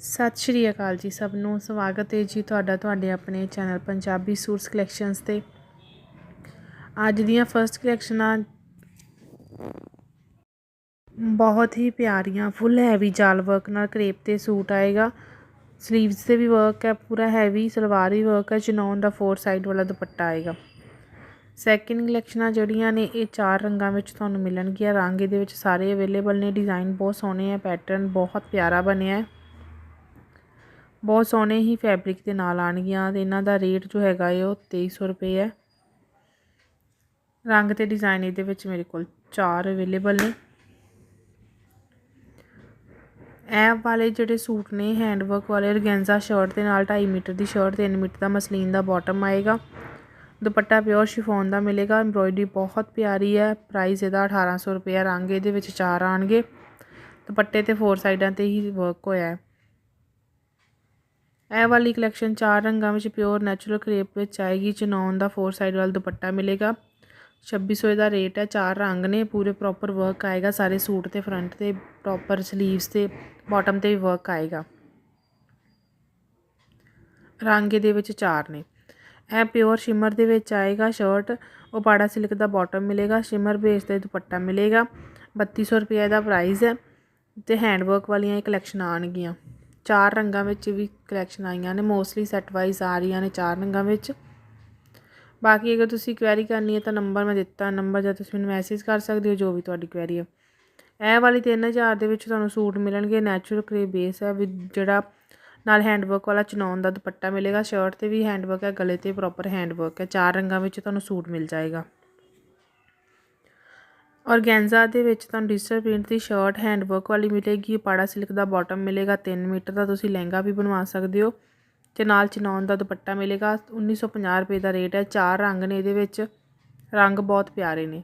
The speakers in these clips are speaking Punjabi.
ਸਤਿ ਸ਼੍ਰੀ ਅਕਾਲ ਜੀ ਸਭ ਨੂੰ, ਸਵਾਗਤ ਹੈ ਜੀ ਤੁਹਾਡਾ ਤੁਹਾਡੇ ਆਪਣੇ ਚੈਨਲ ਪੰਜਾਬੀ ਸੂਟਸ ਕਲੈਕਸ਼ਨਸ ਤੇ। ਅੱਜ ਦੀਆਂ ਫਰਸਟ ਕਲੈਕਸ਼ਨਾਂ ਬਹੁਤ ਹੀ ਪਿਆਰੀਆਂ ਫੁੱਲ ਹੈਵੀ ਜਾਲ ਵਰਕ ਨਾਲ ਕਰੇਪ ਤੇ ਸੂਟ ਆਏਗਾ। ਸਲੀਵਸ ਤੇ ਵੀ ਵਰਕ ਹੈ, ਪੂਰਾ ਹੈਵੀ ਸਲਵਾਰ ਵੀ ਵਰਕ ਹੈ ਚਨੌਨ ਦਾ ਫੋਰ ਸਾਈਡ ਵਾਲਾ ਦੁਪੱਟਾ ਆਏਗਾ। ਸੈਕਿੰਡ ਕਲੈਕਸ਼ਨਾਂ ਜਿਹੜੀਆਂ ਨੇ, ਇਹ ਚਾਰ ਰੰਗਾਂ ਵਿੱਚ ਤੁਹਾਨੂੰ ਮਿਲਣਗੀਆਂ। ਰੰਗ ਇਹਦੇ ਵਿੱਚ ਸਾਰੇ ਅਵੇਲੇਬਲ ਨੇ ਡਿਜ਼ਾਈਨ ਬਹੁਤ ਸੋਹਣੇ ਹੈ ਪੈਟਰਨ ਬਹੁਤ ਪਿਆਰਾ ਬਣਿਆ ਹੈ। ਬਹੁਤ ਸੋਹਣੇ ਹੀ ਫੈਬਰਿਕ ਦੇ ਨਾਲ ਆਣਗੀਆਂ ਤੇ ਇਹਨਾਂ ਦਾ ਰੇਟ ਜੋ ਹੈਗਾ ਹੈ ਉਹ 2300 ਰੁਪਏ ਹੈ। ਰੰਗ ਤੇ ਡਿਜ਼ਾਈਨ ਇਹਦੇ ਵਿੱਚ ਮੇਰੇ ਕੋਲ ਚਾਰ ਅਵੇਲੇਬਲ ਨੇ। ਇਹ ਵਾਲੇ ਜਿਹੜੇ ਸੂਟ ਨੇ ਹੈਂਡਵਰਕ ਵਾਲੇ ਰਗੈਂਜਾ ਸ਼ਰਟ ਦੇ ਨਾਲ 2.5 ਮੀਟਰ ਦੀ ਸ਼ਰਟ 3 ਮੀਟਰ ਦਾ ਮਸਲੀਨ ਦਾ ਬਾਟਮ ਆਏਗਾ। ਦੁਪੱਟਾ ਪਿਓਰ ਸ਼ਿਫੋਨ ਦਾ ਮਿਲੇਗਾ ਐਮਬ੍ਰੋਇਡਰੀ ਬਹੁਤ ਪਿਆਰੀ ਹੈ ਪ੍ਰਾਈਸ ਇਹਦਾ 1800 ਰੁਪਏ ਰੰਗ ਇਹਦੇ ਵਿੱਚ ਚਾਰ ਆਣਗੇ ਦੁਪੱਟੇ ਤੇ ਫੋਰ ਸਾਈਡਾਂ ਤੇ ਹੀ ਵਰਕ ਹੋਇਆ ਹੈ। ਇਹ ਵਾਲੀ ਕਲੈਕਸ਼ਨ ਚਾਰ ਰੰਗਾਂ ਵਿੱਚ ਪਿਓਰ ਨੈਚੁਰਲ ਕਰੇਪ ਵਿੱਚ ਆਏਗੀ ਚਨੌਨ ਦਾ ਫੋਰ ਸਾਈਡ ਵਾਲਾ ਦੁਪੱਟਾ ਮਿਲੇਗਾ। 2600 ਦਾ ਰੇਟ ਹੈ, ਚਾਰ ਰੰਗ ਨੇ, ਪੂਰੇ ਪ੍ਰੋਪਰ ਵਰਕ ਆਏਗਾ, ਸਾਰੇ ਸੂਟ ਤੇ ਫਰੰਟ ਤੇ ਪ੍ਰੋਪਰ ਸਲੀਵਸ ਤੇ ਬਾਟਮ ਤੇ ਵੀ ਵਰਕ ਆਏਗਾ। ਰੰਗ ਇਹਦੇ ਵਿੱਚ ਚਾਰ ਨੇ। ਇਹ ਪਿਓਰ ਸ਼ਿਮਰ ਦੇ ਵਿੱਚ ਆਏਗਾ ਸ਼ਰਟ ਉਹ ਪਾੜਾ ਸਿਲਕ ਦਾ ਬਾਟਮ ਮਿਲੇਗਾ ਸ਼ਿਮਰ ਬੇਸ ਤੇ ਦੁਪੱਟਾ ਮਿਲੇਗਾ। 3200 ਰੁਪਏ ਦਾ ਪ੍ਰਾਈਸ ਹੈ ਤੇ ਹੈਂਡ ਵਰਕ ਵਾਲੀਆਂ ਇਹ ਕਲੈਕਸ਼ਨ ਆਣਗੀਆਂ ਚਾਰ ਰੰਗਾਂ ਵਿੱਚ ਵੀ ਕਲੈਕਸ਼ਨ ਆਈਆਂ ਨੇ ਮੋਸਟਲੀ ਸੈੱਟ ਵਾਈਜ਼ ਆ ਰਹੀਆਂ ਨੇ ਚਾਰ ਰੰਗਾਂ ਵਿੱਚ। ਬਾਕੀ ਅਗਰ ਤੁਸੀਂ ਕੁਐਰੀ ਕਰਨੀ ਹੈ ਤਾਂ ਨੰਬਰ ਮੈਂ ਦਿੱਤਾ ਨੰਬਰ ਜਾਂ ਤੁਸੀਂ ਮੈਨੂੰ ਮੈਸੇਜ ਕਰ ਸਕਦੇ ਹੋ, ਜੋ ਵੀ ਤੁਹਾਡੀ ਕੁਐਰੀ ਹੈ। ਇਹ ਵਾਲੀ 3000 ਦੇ ਵਿੱਚ ਤੁਹਾਨੂੰ ਸੂਟ ਮਿਲਣਗੇ ਨੈਚੁਰਲ ਕਰੇ ਬੇਸ ਹੈ ਵਿਦ ਜਿਹੜਾ ਨਾਲ ਹੈਂਡਵਰਕ ਵਾਲਾ ਚਨੌਨ ਦਾ ਦੁਪੱਟਾ ਮਿਲੇਗਾ ਸ਼ਰਟ ਤੇ ਵੀ ਹੈਂਡਵਰਕ ਹੈ, ਗਲੇ ਤੇ ਪ੍ਰੋਪਰ ਹੈਂਡਵਰਕ ਹੈ, ਚਾਰ ਰੰਗਾਂ ਵਿੱਚ ਤੁਹਾਨੂੰ ਸੂਟ ਮਿਲ ਜਾਏਗਾ। ਔਰਗੈਂਜ਼ਾ ਦੇ ਵਿੱਚ ਤੁਹਾਨੂੰ ਡਿਜੀਟਲ ਪ੍ਰਿੰਟ ਦੀ ਸ਼ਰਟ ਹੈਂਡ ਵਰਕ ਵਾਲੀ ਮਿਲੇਗੀ, ਪਾੜਾ ਸਿਲਕ ਦਾ ਬਾਟਮ ਮਿਲੇਗਾ 3 ਮੀਟਰ ਦਾ ਤੁਸੀਂ ਲਹਿੰਗਾ ਵੀ ਬਣਵਾ ਸਕਦੇ ਹੋ ਤੇ ਨਾਲ ਚਨੌਨ ਦਾ ਦੁਪੱਟਾ ਮਿਲੇਗਾ 1950 ਰੁਪਏ ਦਾ ਰੇਟ ਹੈ, ਚਾਰ ਰੰਗ ਨੇ ਇਹਦੇ ਵਿੱਚ, ਰੰਗ ਬਹੁਤ ਪਿਆਰੇ ਨੇ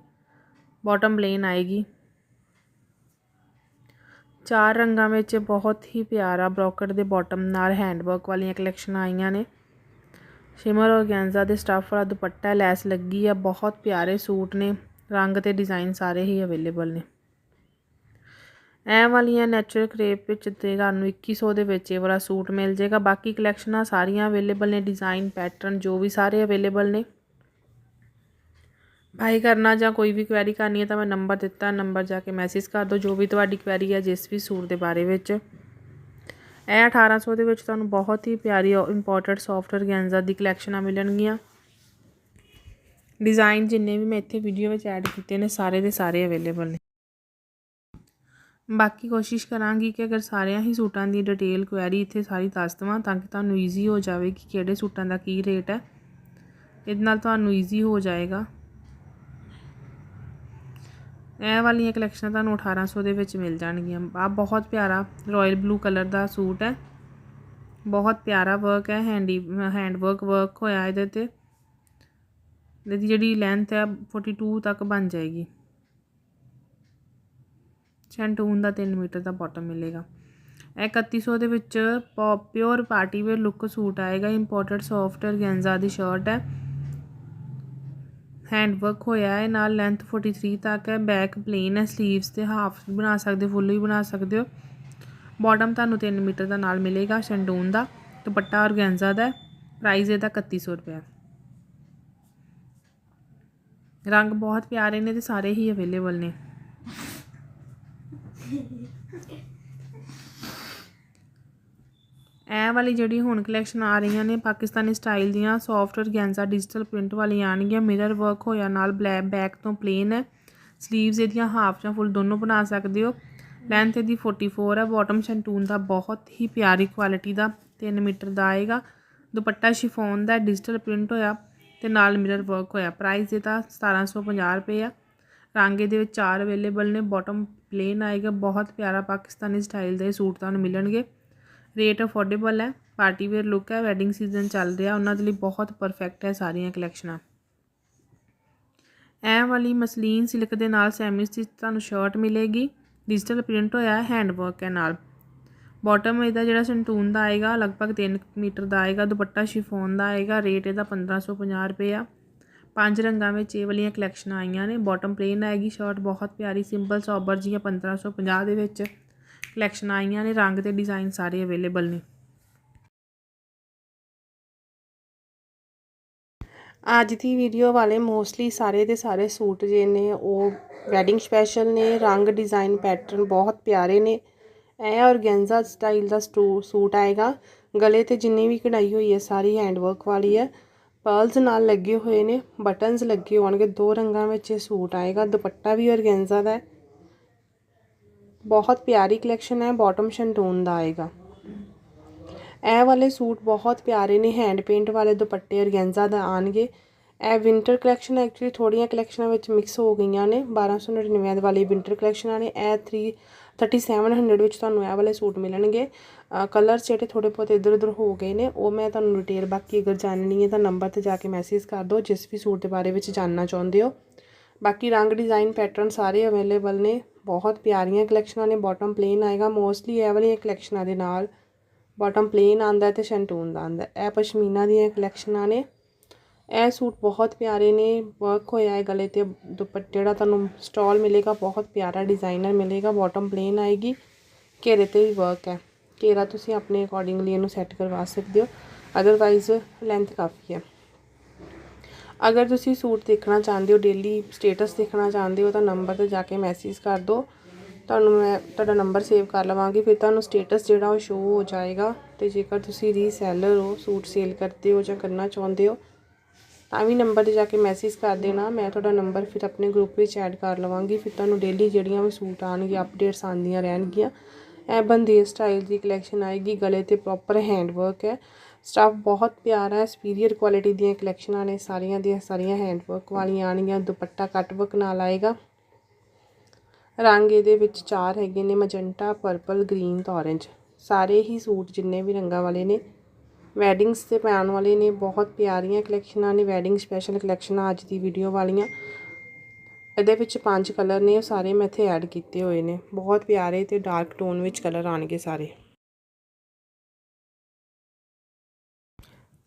ਬਾਟਮ ਪਲੇਨ ਆਏਗੀ। ਚਾਰ ਰੰਗਾਂ ਵਿੱਚ ਬਹੁਤ ਹੀ ਪਿਆਰਾ ਬ੍ਰੋਕਟ ਦੇ ਬਾਟਮ ਨਾਲ ਹੈਂਡ ਵਰਕ ਵਾਲੀਆਂ ਕਲੈਕਸ਼ਨ ਆਈਆਂ ਨੇ। ਸ਼ਿਮਰ ਔਰਗੈਂਜ਼ਾ ਦੇ ਸਟੱਫ ਵਾਲਾ ਦੁਪੱਟਾ, ਲੈਸ ਲੱਗੀ ਆ, ਬਹੁਤ ਪਿਆਰੇ ਸੂਟ ਨੇ। ਰੰਗ ਤੇ ਡਿਜ਼ਾਈਨ ਸਾਰੇ ਹੀ ਅਵੇਲੇਬਲ ਨੇ। ਐ ਵਾਲੀਆਂ ਨੈਚੁਰਲ ਕਰੇਪ ਵਿੱਚ ਤੇ ਤੁਹਾਨੂੰ 2100 ਦੇ ਵਿੱਚ ਇਹ ਵਾਲਾ ਸੂਟ ਮਿਲ ਜਾਏਗਾ। ਬਾਕੀ ਕਲੈਕਸ਼ਨਾਂ ਸਾਰੀਆਂ ਅਵੇਲੇਬਲ ਨੇ, ਡਿਜ਼ਾਈਨ ਪੈਟਰਨ ਜੋ ਵੀ ਸਾਰੇ ਅਵੇਲੇਬਲ ਨੇ। ਬਾਈ ਕਰਨਾ ਜਾਂ ਕੋਈ ਵੀ ਕੁਐਰੀ ਕਰਨੀ ਹੈ ਤਾਂ ਮੈਂ ਨੰਬਰ ਦਿੱਤਾ, ਨੰਬਰ ਜਾ ਕੇ ਮੈਸੇਜ ਕਰ ਦਿਓ। ਜੋ ਵੀ ਤੁਹਾਡੀ ਕੁਐਰੀ ਹੈ ਜਿਸ ਵੀ ਸੂਟ ਦੇ ਬਾਰੇ ਵਿੱਚ। ਇਹ 1800 ਦੇ ਵਿੱਚ ਤੁਹਾਨੂੰ ਬਹੁਤ ਹੀ ਪਿਆਰੀ ਇੰਪੋਰਟਡ ਸੌਫਟ ਔਰਗੈਂਜ਼ਾ ਦੀ ਕਲੈਕਸ਼ਨਾਂ ਮਿਲਣਗੀਆਂ। ਡਿਜ਼ਾਈਨ ਜਿੰਨੇ ਵੀ ਮੈਂ ਇੱਥੇ ਵੀਡੀਓ ਵਿੱਚ ਐਡ ਕੀਤੇ ਨੇ, ਸਾਰੇ ਦੇ ਸਾਰੇ ਅਵੇਲੇਬਲ ਨੇ। ਬਾਕੀ ਕੋਸ਼ਿਸ਼ ਕਰਾਂਗੀ ਕਿ ਅਗਰ ਸਾਰਿਆਂ ਹੀ ਸੂਟਾਂ ਦੀ ਡਿਟੇਲ ਕੁਐਰੀ ਇੱਥੇ ਸਾਰੀ ਦੱਸ ਦਵਾਂ, ਤਾਂ ਕਿ ਤੁਹਾਨੂੰ ਈਜ਼ੀ ਹੋ ਜਾਵੇ ਕਿ ਕਿਹੜੇ ਸੂਟਾਂ ਦਾ ਕੀ ਰੇਟ ਹੈ। ਇਹਦੇ ਨਾਲ ਤੁਹਾਨੂੰ ਈਜ਼ੀ ਹੋ ਜਾਏਗਾ। ਇਹ ਵਾਲੀਆਂ ਕਲੈਕਸ਼ਨਾਂ ਤੁਹਾਨੂੰ 1800 ਦੇ ਵਿੱਚ ਮਿਲ ਜਾਣਗੀਆਂ। ਆ ਬਹੁਤ ਪਿਆਰਾ ਰਾਇਲ ਬਲੂ ਕਲਰ ਦਾ ਸੂਟ ਹੈ। ਬਹੁਤ ਪਿਆਰਾ ਵਰਕ ਹੈ ਹੈਂਡੀ ਹੈਂਡ ਵਰਕ ਵਰਕ ਹੋਇਆ ਇਹਦੇ ਤੇ। ਇਹਦੀ ਜਿਹੜੀ ਲੈਂਥ ਹੈ 42 ਤੱਕ ਬਣ ਜਾਏਗੀ। ਸ਼ੈਂਟੂਨ ਦਾ 3 ਮੀਟਰ ਦਾ ਬਾਟਮ ਮਿਲੇਗਾ। ਇਹ 3100 ਦੇ ਵਿੱਚ pure party wear look suit ਆਏਗਾ। ਇੰਪੋਰਟਡ ਸੌਫਟ ਔਰਗੈਂਜ਼ਾ ਦੀ ਸ਼ਰਟ ਹੈ। ਹੈਂਡ ਵਰਕ ਹੋਇਆ ਹੈ। ਨਾਲ ਲੈਂਥ 43 ਤੱਕ ਹੈ। ਬੈਕ ਪਲੇਨ ਹੈ। ਸਲੀਵਸ ਤੇ ਹਾਫ ਬਣਾ ਸਕਦੇ ਫੁੱਲ ਵੀ ਬਣਾ ਸਕਦੇ ਹੋ। ਬਾਟਮ ਤੁਹਾਨੂੰ 3 ਮੀਟਰ ਦਾ ਨਾਲ ਮਿਲੇਗਾ ਸ਼ੈਂਟੂਨ ਦਾ। ਦੁਪੱਟਾ ਔਰਗੈਂਜ਼ਾ ਦਾ ਪ੍ਰਾਈਸ ਇਹਦਾ 3100 ਰੁਪਏ ਰੰਗ ਬਹੁਤ ਪਿਆਰੇ ਨੇ ਤੇ ਸਾਰੇ ਹੀ ਅਵੇਲੇਬਲ ਨੇ। ਇਹ ਵਾਲੀ ਜਿਹੜੀ ਹੁਣ ਕਲੈਕਸ਼ਨ ਆ ਰਹੀਆਂ ਨੇ ਪਾਕਿਸਤਾਨੀ ਸਟਾਈਲ ਦੀਆਂ ਸੌਫਟ ਔਰਗੈਂਜ਼ਾ ਡਿਜੀਟਲ ਪ੍ਰਿੰਟ ਵਾਲੀਆਂ ਆਣਗੀਆਂ ਮਿਰਰ ਵਰਕ ਹੋਇਆ ਨਾਲ ਬਲੈਕ ਬੈਕ ਤੋਂ ਪਲੇਨ ਹੈ। ਸਲੀਵਸ ਇਹਦੀਆਂ ਹਾਫ ਜਾਂ ਫੁੱਲ ਦੋਨੋਂ ਬਣਾ ਸਕਦੇ ਹੋ। ਲੈਂਥ ਇਹਦੀ 44 ਹੈ। ਬਾਟਮ ਸ਼ੈਂਟੂਨ ਦਾ ਬਹੁਤ ਹੀ ਪਿਆਰੀ ਕੁਆਲਿਟੀ ਦਾ 3 ਮੀਟਰ ਦਾ ਆਏਗਾ। ਦੁਪੱਟਾ ਸ਼ਿਫੋਨ ਦਾ ਡਿਜੀਟਲ ਪ੍ਰਿੰਟ ਹੋਇਆ। ਤੇ ਨਾਲ ਮਿਰਰ ਵਰਕ ਹੋਇਆ। ਪ੍ਰਾਈਸ ਇਹਦਾ 1750 ਰੁਪਏ ਆ। ਰੰਗ ਇਹਦੇ ਵਿੱਚ ਚਾਰ ਅਵੇਲੇਬਲ ਨੇ। ਬਾਟਮ ਪਲੇਨ ਆਏਗਾ। ਬਹੁਤ ਪਿਆਰਾ ਪਾਕਿਸਤਾਨੀ ਸਟਾਈਲ ਦੇ ਸੂਟ ਤੁਹਾਨੂੰ ਮਿਲਣਗੇ। ਰੇਟ ਅਫੋਰਡੇਬਲ ਹੈ। ਪਾਰਟੀ ਵੇਅਰ ਲੁੱਕ ਹੈ। ਵੈਡਿੰਗ ਸੀਜ਼ਨ ਚੱਲ ਰਿਹਾ। ਉਹਨਾਂ ਦੇ ਲਈ ਬਹੁਤ ਪਰਫੈਕਟ ਹੈ ਸਾਰੀਆਂ ਕਲੈਕਸ਼ਨਾਂ ਇਹ ਵਾਲੀ ਮਸਲੀਨ ਸਿਲਕ ਦੇ ਨਾਲ ਸੈਮੀ ਸਟਿਚ ਤੁਹਾਨੂੰ ਸ਼ਰਟ ਮਿਲੇਗੀ। ਡਿਜੀਟਲ ਪ੍ਰਿੰਟ ਹੋਇਆ। ਹੈ ਹੈਂਡ ਵਰਕ ਹੈ ਨਾਲ। ਬਾਟਮ ਇਹਦਾ ਜਿਹੜਾ ਸੰਤੂਨ ਦਾ ਆਏਗਾ, ਲਗਭਗ 3 ਮੀਟਰ ਦਾ ਆਏਗਾ, ਦੁਪੱਟਾ ਸ਼ਿਫੋਨ ਦਾ ਆਏਗਾ, ਰੇਟ ਇਹਦਾ 1550 ਰੁਪਏ ਆ। ਪੰਜ ਰੰਗਾਂ ਵਿੱਚ ਇਹ ਵਾਲੀਆਂ ਕਲੈਕਸ਼ਨਾਂ ਆਈਆਂ ਨੇ। ਬਾਟਮ ਪਲੇਨ ਆਏਗੀ ਸ਼ਰਟ ਬਹੁਤ ਪਿਆਰੀ ਸਿੰਪਲ ਸੋਬਰ ਜੀ 1550 ਦੇ ਵਿੱਚ ਕਲੈਕਸ਼ਨ ਆਈਆਂ ਨੇ। ਰੰਗ ਤੇ ਡਿਜ਼ਾਈਨ ਸਾਰੇ ਅਵੇਲੇਬਲ ਨੇ। ਅੱਜ ਦੀ ਵੀਡੀਓ ਵਾਲੇ ਮੋਸਟਲੀ ਸਾਰੇ ਦੇ ਸਾਰੇ ਸੂਟ ਜੇ ਨੇ, ਉਹ ਵੈਡਿੰਗ ਸਪੈਸ਼ਲ ਨੇ, ਰੰਗ ਡਿਜ਼ਾਈਨ ਪੈਟਰਨ ਬਹੁਤ ਪਿਆਰੇ ਨੇ। ਇਹ ਔਰਗੈਂਜ਼ਾ ਸਟਾਈਲ ਦਾ ਸਟੂ, ਸੂਟ ਆਏਗਾ। ਗਲੇ ਤੇ ਜਿੰਨੀ ਵੀ ਕਢਾਈ ਹੋਈ ਹੈ, ਸਾਰੀ ਹੈਂਡ ਵਰਕ ਵਾਲੀ ਹੈ। ਪਰਲਸ ਨਾਲ ਲੱਗੇ ਹੋਏ ਨੇ, ਬਟਨਸ ਲੱਗੇ ਹੋਣਗੇ, ਦੋ ਰੰਗਾਂ ਵਿੱਚ ਇਹ ਸੂਟ ਆਏਗਾ। ਦੁਪੱਟਾ ਵੀ ਔਰਗੈਂਜ਼ਾ ਦਾ ਹੈ। ਬਹੁਤ ਪਿਆਰੀ ਕਲੈਕਸ਼ਨ ਹੈ, ਬਾਟਮ ਸ਼ੰਟੂਨ ਦਾ ਆਏਗਾ। ਇਹ ਵਾਲੇ ਸੂਟ ਬਹੁਤ ਪਿਆਰੇ ਨੇ, ਹੈਂਡ ਪੇਂਟ ਵਾਲੇ ਦੁਪੱਟੇ ਔਰਗੈਂਜ਼ਾ ਦਾ ਆਣਗੇ। ਇਹ ਵਿੰਟਰ ਕਲੈਕਸ਼ਨ ਐਕਚੁਅਲੀ ਥੋੜੀਆਂ ਕਲੈਕਸ਼ਨਾਂ ਵਿੱਚ ਮਿਕਸ ਹੋ ਗਈਆਂ ਨੇ। 1299 ਵਾਲੀ ਵਿੰਟਰ ਕਲੈਕਸ਼ਨਾਂ ਨੇ, ਇਹ 3 3700 ਵਿੱਚ ਤੁਹਾਨੂੰ ਇਹ ਵਾਲੇ ਸੂਟ ਮਿਲਣਗੇ। ਕਲਰਸ ਜਿਹੜੇ ਥੋੜੇ ਬਹੁਤ ਇਧਰ ਉਧਰ ਹੋ ਗਏ ਨੇ, ਉਹ ਮੈਂ ਤੁਹਾਨੂੰ ਡਿਟੇਲ ਬਾਕੀ ਅਗਰ ਜਾਣਨੀ ਹੈ ਤਾਂ ਨੰਬਰ ਤੇ ਜਾ ਕੇ ਮੈਸੇਜ ਕਰ ਦਿਓ, ਜਿਸ ਵੀ ਸੂਟ ਦੇ ਬਾਰੇ ਵਿੱਚ ਜਾਨਣਾ ਚਾਹੁੰਦੇ ਹੋ। ਬਾਕੀ ਰੰਗ ਡਿਜ਼ਾਈਨ ਪੈਟਰਨ ਸਾਰੇ ਅਵੇਲੇਬਲ ਨੇ, ਬਹੁਤ ਪਿਆਰੀਆਂ ਕਲੈਕਸ਼ਨਾਂ ਨੇ ਬਾਟਮ ਪਲੇਨ ਆਏਗਾ ਮੋਸਟਲੀ ਇਹ ਵਾਲੀਆਂ ਕਲੈਕਸ਼ਨਾਂ ਦੇ ਨਾਲ। ਬਾਟਮ ਪਲੇਨ ਆਂਦਾ ਤੇ ਸ਼ੈਂਟੂਨ ਦਾ ਆਂਦਾ ਇਹ ਪਸ਼ਮੀਨਾ ਦੀਆਂ ਕਲੈਕਸ਼ਨਾਂ ਨੇ। ਇਹ ਸੂਟ ਬਹੁਤ ਪਿਆਰੇ ਨੇ ਵਰਕ ਹੋਇਆ ਹੈ ਗਲੇ ਤੇ ਦੁਪੱਟੇ ਜਿਹੜਾ ਤੁਹਾਨੂੰ ਸਟਾਲ ਮਿਲੇਗਾ, ਬਹੁਤ ਪਿਆਰਾ ਡਿਜ਼ਾਈਨਰ ਮਿਲੇਗਾ ਬਾਟਮ ਪਲੇਨ ਆਏਗੀ, ਘੇਰੇ ਤੇ ਵੀ ਵਰਕ ਹੈ। ਘੇਰਾ ਤੁਸੀਂ ਆਪਣੇ ਅਕੋਰਡਿੰਗਲੀ ਇਹਨੂੰ ਸੈੱਟ ਕਰਵਾ ਸਕਦੇ ਹੋ ਅਦਰਵਾਈਜ਼ ਲੈਂਥ ਕਾਫੀ ਹੈ। ਅਗਰ ਤੁਸੀਂ ਸੂਟ ਦੇਖਣਾ ਚਾਹੁੰਦੇ ਹੋ ਡੇਲੀ ਸਟੇਟਸ ਦੇਖਣਾ ਚਾਹੁੰਦੇ ਹੋ, ਤਾਂ ਨੰਬਰ ਤੇ ਜਾ ਕੇ ਮੈਸੇਜ ਕਰ ਦਿਓ। ਤੁਹਾਨੂੰ ਮੈਂ ਤੁਹਾਡਾ ਨੰਬਰ ਸੇਵ ਕਰ ਲਵਾਂਗੀ, ਫਿਰ ਤੁਹਾਨੂੰ ਸਟੇਟਸ ਜਿਹੜਾ ਉਹ ਸ਼ੋ ਹੋ ਜਾਏਗਾ, ਤੇ ਜੇਕਰ ਤੁਸੀਂ ਰੀਸੈਲਰ ਹੋ, ਸੂਟ ਸੇਲ ਕਰਦੇ ਹੋ ਜਾਂ ਕਰਨਾ ਚਾਹੁੰਦੇ ਹੋ ਤਾਂ ਵੀ ਨੰਬਰ ਤੇ ਜਾ ਕੇ ਮੈਸੇਜ ਕਰ ਦੇਣਾ। ਮੈਂ ਤੁਹਾਡਾ ਨੰਬਰ ਫਿਰ ਆਪਣੇ ਗਰੁੱਪ ਵਿੱਚ ਐਡ ਕਰ ਲਵਾਂਗੀ। ਫਿਰ ਤੁਹਾਨੂੰ ਡੇਲੀ ਜਿਹੜੀਆਂ ਵੀ ਸੂਟ ਆਣਗੇ ਅਪਡੇਟਸ ਆਉਂਦੀਆਂ ਰਹਿਣਗੀਆਂ। ਇਹ ਬੰਦੇ ਸਟਾਈਲ ਦੀ ਕਲੈਕਸ਼ਨ ਆਏਗੀ। ਗਲੇ ਤੇ ਪ੍ਰੋਪਰ ਹੈਂਡ ਵਰਕ ਹੈ। ਸਟਾਫ ਬਹੁਤ ਪਿਆਰਾ ਹੈ। ਸੁਪੀਰੀਅਰ ਕੁਆਲਿਟੀ ਦੀਆਂ ਕਲੈਕਸ਼ਨਾਂ ਨੇ। ਸਾਰੀਆਂ ਦੀਆਂ ਸਾਰੀਆਂ ਹੈਂਡ ਵਰਕ ਵਾਲੀਆਂ ਆਣਗੀਆਂ ਦੁਪੱਟਾ ਕੱਟ ਵਰਕ ਨਾਲ ਆਏਗਾ। ਰੰਗ ਇਹਦੇ ਵਿੱਚ ਚਾਰ ਹੈਗੇ ਨੇ। ਮਜੰਟਾ ਪਰਪਲ ਗ੍ਰੀਨ ਤੇ ਔਰੇਂਜ ਸਾਰੇ ਹੀ ਸੂਟ ਜਿੰਨੇ ਵੀ ਰੰਗਾਂ ਵਾਲੇ ਨੇ। ਵੈਡਿੰਗਸ ਤੇ ਪੈਣ ਵਾਲੇ ਨੇ ਬਹੁਤ ਪਿਆਰੀਆਂ ਕਲੈਕਸ਼ਨਾਂ ਨੇ ਵੈਡਿੰਗ ਸਪੈਸ਼ਲ ਕਲੈਕਸ਼ਨਾਂ ਅੱਜ ਦੀ ਵੀਡੀਓ ਵਾਲੀਆਂ। ਇਹਦੇ ਵਿੱਚ ਪੰਜ ਕਲਰ ਨੇ, ਉਹ ਸਾਰੇ ਮੈਂ ਇੱਥੇ ਐਡ ਕੀਤੇ ਹੋਏ ਨੇ। ਬਹੁਤ ਪਿਆਰੇ ਤੇ ਡਾਰਕ ਟੋਨ ਵਿੱਚ ਕਲਰ ਆਣਗੇ ਸਾਰੇ।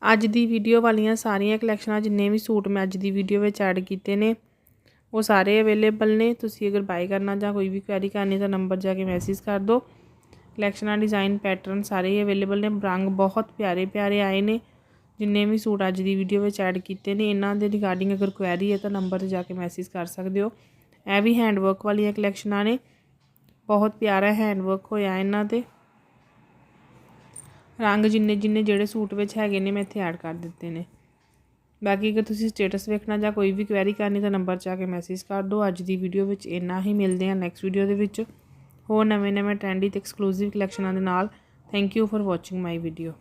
ਅੱਜ ਦੀ ਵੀਡੀਓ ਵਾਲੀਆਂ ਸਾਰੀਆਂ ਕਲੈਕਸ਼ਨਾਂ ਜਿੰਨੇ ਵੀ ਸੂਟ ਮੈਂ ਅੱਜ ਦੀ ਵੀਡੀਓ ਵਿੱਚ ਐਡ ਕੀਤੇ ਨੇ, ਉਹ ਸਾਰੇ ਅਵੇਲੇਬਲ ਨੇ। ਤੁਸੀਂ ਅਗਰ ਬਾਈ ਕਰਨਾ ਜਾਂ ਕੋਈ ਵੀ ਕੁਐਰੀ ਕਰਨੀ ਤਾਂ ਨੰਬਰ ਜਾ ਕੇ ਮੈਸੇਜ ਕਰ ਦਿਓ। ਕਲੈਕਸ਼ਨਾਂ, ਡਿਜ਼ਾਈਨ ਪੈਟਰਨ ਸਾਰੇ ਹੀ ਅਵੇਲੇਬਲ ਨੇ। ਰੰਗ ਬਹੁਤ ਪਿਆਰੇ ਪਿਆਰੇ ਆਏ ਨੇ। ਜਿੰਨੇ ਵੀ ਸੂਟ ਅੱਜ ਦੀ ਵੀਡੀਓ ਵਿੱਚ ਐਡ ਕੀਤੇ ਨੇ, ਇਹਨਾਂ ਦੇ ਰਿਗਾਰਡਿੰਗ ਅਗਰ ਕੁਐਰੀ ਹੈ ਤਾਂ ਨੰਬਰ ਤੇ ਜਾ ਕੇ ਮੈਸੇਜ ਕਰ ਸਕਦੇ ਹੋ। ਇਹ ਵੀ ਹੈਂਡਵਰਕ ਵਾਲੀਆਂ ਕਲੈਕਸ਼ਨਾਂ ਨੇ। ਬਹੁਤ ਪਿਆਰਾ ਹੈਂਡਵਰਕ ਹੋਇਆ ਇਹਨਾਂ ਤੇ। ਰੰਗ ਜਿੰਨੇ ਜਿੰਨੇ ਜਿਹੜੇ ਸੂਟ ਵਿੱਚ ਹੈਗੇ ਨੇ, ਮੈਂ ਇੱਥੇ ਐਡ ਕਰ ਦਿੱਤੇ ਨੇ। ਬਾਕੀ ਅਗਰ ਤੁਸੀਂ ਸਟੇਟਸ ਵੇਖਣਾ ਜਾਂ ਕੋਈ ਵੀ ਕੁਐਰੀ ਕਰਨੀ ਤਾਂ ਨੰਬਰ 'ਚ ਆ ਕੇ ਮੈਸੇਜ ਕਰ ਦਿਓ। ਅੱਜ ਦੀ ਵੀਡੀਓ ਵਿੱਚ ਇੰਨਾ ਹੀ। ਮਿਲਦੇ ਹਾਂ ਨੈਕਸਟ ਵੀਡੀਓ ਦੇ ਵਿੱਚ। ਹੋਰ ਨਵੇਂ ਨਵੇਂ ਟ੍ਰੈਂਡੀ ਤੇ ਐਕਸਕਲੂਸਿਵ ਕਲੈਕਸ਼ਨਾਂ ਦੇ ਨਾਲ thank you for watching my video